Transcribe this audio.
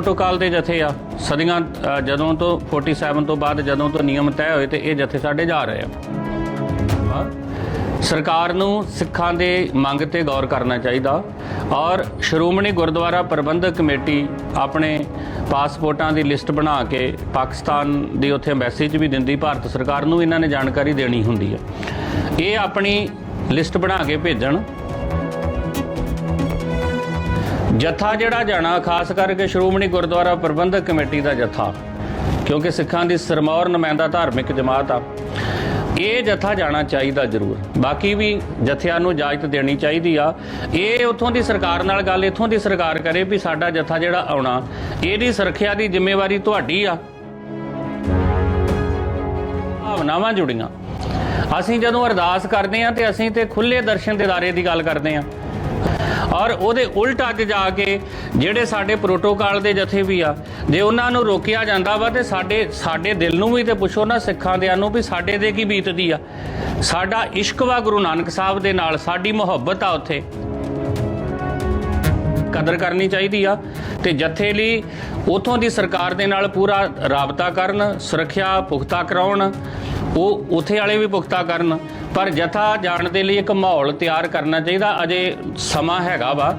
Protocol ਦੇ ਜਥੇ ਆ, ਸਦੀਆਂ ਜਦੋਂ ਤੋਂ 47 ਤੋਂ ਬਾਅਦ ਜਦੋਂ ਤੋਂ ਨਿਯਮ ਤੈਅ ਹੋਏ ਤੇ ਇਹ ਜਥੇ ਸਾਡੇ ਜਾ ਰਹੇ ਆ। ਸਰਕਾਰ ਨੂੰ ਸਿੱਖਾਂ ਦੇ ਮੰਗ ਤੇ ਗੌਰ ਕਰਨਾ ਚਾਹੀਦਾ ਔਰ ਸ਼੍ਰੋਮਣੀ ਗੁਰਦੁਆਰਾ ਪ੍ਰਬੰਧਕ ਕਮੇਟੀ ਆਪਣੇ ਪਾਸਪੋਰਟਾਂ ਦੀ ਲਿਸਟ ਬਣਾ ਕੇ ਪਾਕਿਸਤਾਨ ਦੀ ਉੱਥੇ ਮੈਸੇਜ ਵੀ ਦਿੰਦੀ, ਭਾਰਤ ਸਰਕਾਰ ਨੂੰ ਇਹਨਾਂ ਨੇ ਜਾਣਕਾਰੀ ਦੇਣੀ ਹੁੰਦੀ ਹੈ। ਇਹ ਆਪਣੀ ਲਿਸਟ ਬਣਾ ਕੇ ਭੇਜਣ ਜਥਾ ਜਿਹੜਾ ਜਾਣਾ, ਖਾਸ ਕਰਕੇ ਸ਼੍ਰੋਮਣੀ ਗੁਰਦੁਆਰਾ ਪ੍ਰਬੰਧਕ ਕਮੇਟੀ ਦਾ ਜਥਾ, ਕਿਉਂਕਿ ਸਿੱਖਾਂ ਦੀ ਸਰਮੌਰ ਨੁਮਾਇੰਦਾ ਧਾਰਮਿਕ ਜਮਾਤ ਆ, ਇਹ ਜਥਾ ਜਾਣਾ ਚਾਹੀਦਾ ਜ਼ਰੂਰ। ਬਾਕੀ ਵੀ ਜਥਿਆਂ ਨੂੰ ਇਜਾਜ਼ਤ ਦੇਣੀ ਚਾਹੀਦੀ ਆ। ਇਹ ਉਥੋਂ ਦੀ ਸਰਕਾਰ ਨਾਲ ਗੱਲ, ਇਥੋਂ ਦੀ ਸਰਕਾਰ ਕਰੇ ਵੀ ਸਾਡਾ ਜਥਾ ਜਿਹੜਾ ਆਉਣਾ, ਇਹਦੀ ਸੁਰੱਖਿਆ ਦੀ ਜ਼ਿੰਮੇਵਾਰੀ ਤੁਹਾਡੀ ਆ। ਭਾਵਨਾਵਾਂ ਜੁੜੀਆਂ। ਅਸੀਂ ਜਦੋਂ ਅਰਦਾਸ ਕਰਦੇ ਹਾਂ ਤੇ ਅਸੀਂ ਤੇ ਖੁੱਲੇ ਦਰਸ਼ਨ ਦਿਦਾਰੇ ਦੀ ਗੱਲ ਕਰਦੇ ਹਾਂ ਔਰ ਉਹਦੇ ਉਲਟ ਅੱਜ ਜਾ ਕੇ ਜਿਹੜੇ ਸਾਡੇ ਪ੍ਰੋਟੋਕਾਲ ਦੇ ਜਥੇ ਵੀ ਆ, ਜੇ ਉਹਨਾਂ ਨੂੰ ਰੋਕਿਆ ਜਾਂਦਾ ਵਾ ਤੇ ਸਾਡੇ ਸਾਡੇ ਦਿਲ ਨੂੰ ਵੀ ਤੇ ਪੁੱਛੋ ਨਾ ਸਿੱਖਾਂ ਦਿਆਂ ਨੂੰ ਵੀ ਸਾਡੇ ਦੇ ਕੀ ਬੀਤਦੀ ਆ। ਸਾਡਾ ਇਸ਼ਕ ਵਾ ਗੁਰੂ ਨਾਨਕ ਸਾਹਿਬ ਦੇ ਨਾਲ, ਸਾਡੀ ਮੁਹੱਬਤ ਆ ਉੱਥੇ। ਕਦਰ ਕਰਨੀ ਚਾਹੀਦੀ ਆ ਤੇ ਜਥੇ ਲਈ ਉਥੋਂ ਦੀ ਸਰਕਾਰ ਦੇ ਨਾਲ ਪੂਰਾ ਰਾਬਤਾ ਕਰਨ, ਸੁਰੱਖਿਆ ਪੁਖਤਾ ਕਰਾਉਣ, ਉਹ ਉਥੇ ਵਾਲੇ ਵੀ ਪੁਖਤਾ ਕਰਨ। ਪਰ ਜਥਾ ਜਾਣ ਦੇ ਲਈ ਇੱਕ ਮਾਹੌਲ ਤਿਆਰ ਕਰਨਾ ਚਾਹੀਦਾ। ਅਜੇ ਸਮਾਂ ਹੈਗਾ ਵਾ।